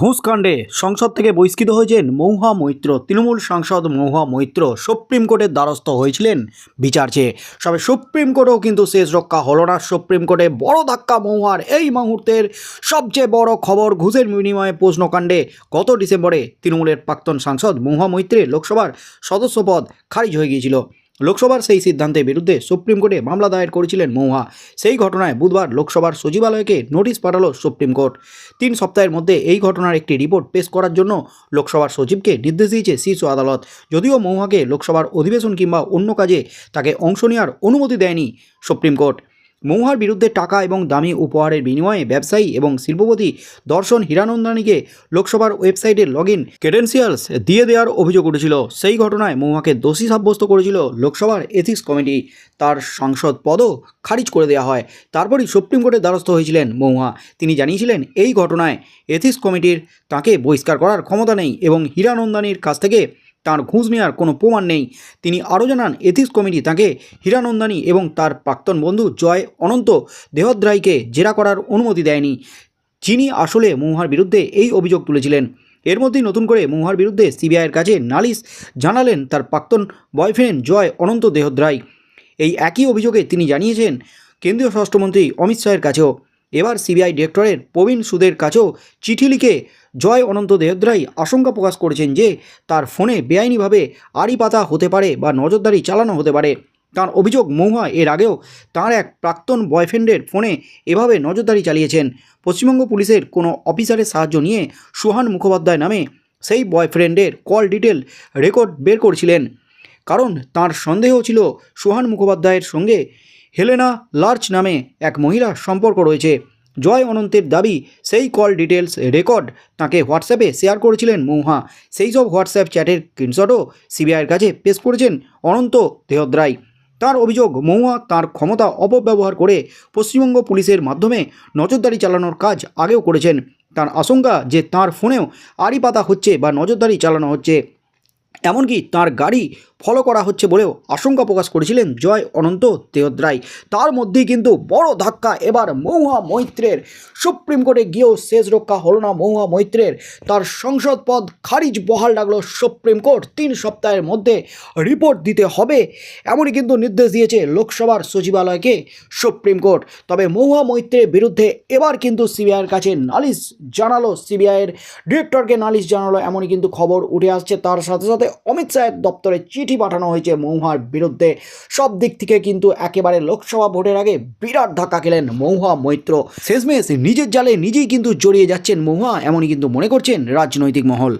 ঘুষকাণ্ডে সংসদ থেকে বহিষ্কৃত হয়েছেন মৌহা মৈত্র। তৃণমূল সাংসদ মৌহা মৈত্র সুপ্রিম কোর্টের দ্বারস্থ হয়েছিলেন বিচার চেয়ে তবে সুপ্রিম কোর্টেও কিন্তু শেষ রক্ষা হলো না। সুপ্রিম কোর্টে বড় ধাক্কা মৌহার এই মুহূর্তের সবচেয়ে বড় খবর ঘুষের বিনিময়ে প্রশ্নকাণ্ডে। গত ডিসেম্বরে তৃণমূলের প্রাক্তন সাংসদ মৌহা মৈত্রের লোকসভার সদস্য পদ খারিজ হয়ে গিয়েছিল। লোকসভার সেই সিদ্ধান্তের বিরুদ্ধে সুপ্রিম কোর্টে মামলা দায়ের করেছিলেন মৌহা সেই ঘটনায় বুধবার লোকসভার সচিবালয়কে নোটিশ পাঠালো সুপ্রিম কোর্ট। তিন সপ্তাহের মধ্যে এই ঘটনার একটি রিপোর্ট পেশ করার জন্য লোকসভার সচিবকে নির্দেশ দিয়েছে শীর্ষ আদালত। যদিও মৌহাকে লোকসভার অধিবেশন কিংবা অন্য কাজে তাকে অংশ নেওয়ার অনুমতি দেয়নি সুপ্রিম কোর্ট। মৌহার বিরুদ্ধে টাকা এবং দামি উপহারের বিনিময়ে ব্যবসায়ী এবং শিল্পপতি দর্শন হীরানন্দানীকে লোকসভার ওয়েবসাইটে লগ ইন ক্রেডেন্সিয়ালস দিয়ে দেওয়ার অভিযোগ উঠেছিল। সেই ঘটনায় মৌহাকে দোষী সাব্যস্ত করেছিল লোকসভার এথিক্স কমিটি তার সাংসদ পদও খারিজ করে দেওয়া হয়। তারপরই সুপ্রিম কোর্টের দ্বারস্থ হয়েছিলেন মৌহা। তিনি জানিয়েছিলেন, এই ঘটনায় এথিক্স কমিটির তাকে বহিষ্কার করার ক্ষমতা নেই এবং হীরানন্দানীর কাছ থেকে তার ঘুষ নেওয়ার কোনো প্রমাণ নেই। তিনি আরও জানান, এথিক্স কমিটি তাকে হীরানন্দানী এবং তার প্রাক্তন বন্ধু জয় অনন্ত দেহদ্রাইকে জেরা করার অনুমতি দেয়নি। যিনি আসলে মৌহার বিরুদ্ধে এই অভিযোগ তুলেছিলেন। এর মধ্যেই নতুন করে মৌহার বিরুদ্ধে সিবিআইয়ের কাছে নালিশ জানালেন তার প্রাক্তন বয়ফ্রেন্ড জয় অনন্ত দেহদ্রাই। এই একই অভিযোগে তিনি জানিয়েছেন, কেন্দ্রীয় স্বরাষ্ট্রমন্ত্রী অমিত শাহের কাছেও। এবার সিবিআই ডিরেক্টরের প্রবীণ সুদের কাছেও চিঠি লিখে জয় অনন্ত দেহদ্রাই আশঙ্কা প্রকাশ করেছেন যে তার ফোনে বেআইনিভাবে আড়ি পাতা হতে পারে বা নজরদারি চালানো হতে পারে। তার অভিযোগ মৌহা এর আগেও তার এক প্রাক্তন বয়ফ্রেন্ডের ফোনে এভাবে নজরদারি চালিয়েছেন। পশ্চিমবঙ্গ পুলিশের কোনো অফিসারের সাহায্য নিয়ে সুহান মুখোপাধ্যায় নামে সেই বয়ফ্রেন্ডের কল ডিটেল রেকর্ড বের করছিলেন। কারণ তার সন্দেহ ছিল সুহান মুখোপাধ্যায়ের সঙ্গে হেলেনা লার্চ নামে এক মহিলার সম্পর্ক রয়েছে। জয় অনন্তের দাবি, সেই কল ডিটেলস রেকর্ড তাকে হোয়াটসঅ্যাপে শেয়ার করেছিলেন মৌহা সেই সব হোয়াটসঅ্যাপ চ্যাটের স্ক্রিনশটও সিবিআইয়ের কাছে পেশ করেছেন অনন্ত দেহদ্রাই। তার অভিযোগ মৌয়া তার ক্ষমতা অপব্যবহার করে পশ্চিমবঙ্গ পুলিশের মাধ্যমে নজরদারি চালানোর কাজ আগেও করেছেন। তার আশঙ্কা যে তার ফোনেও আড়ি পাতা হচ্ছে বা নজরদারি চালানো হচ্ছে। এমনকি তার গাড়ি ফলো করা হচ্ছে বলেও আশঙ্কা প্রকাশ করেছিলেন জয় অনন্ত দেহদ্রাই তার মধ্যেই কিন্তু বড় ধাক্কা। এবার মৌহা মৈত্রের সুপ্রিম কোর্টে গিয়েও শেষ রক্ষা হলো না মৌহা মৈত্রের। তার সংসদ পদ খারিজ বহাল ডাকলো সুপ্রিম কোর্ট। তিন সপ্তাহের মধ্যে রিপোর্ট দিতে হবে এমনই কিন্তু নির্দেশ দিয়েছে লোকসভার সচিবালয়কে সুপ্রিম কোর্ট। তবে মৌহা মৈত্রের বিরুদ্ধে এবার কিন্তু সিবিআইয়ের কাছে নালিশ জানালো। সিবিআইয়ের ডিরেক্টরকে নালিশ জানালো এমনই কিন্তু খবর উঠে আসছে। তার সাথে সাথে অমিত শাহের দপ্তরে চিঠি পাঠানো হয়েছে মৌহার বিরুদ্ধে। সব দিক থেকে কিন্তু একেবারে লোকসভা ভোটের আগে বিরাট ধাক্কা খেলেন মৌহা মৈত্র। শেষমেশ নিজের জালে নিজেই কিন্তু জড়িয়ে যাচ্ছেন মৌহা, এমনই কিন্তু মনে করছেন রাজনৈতিক মহল।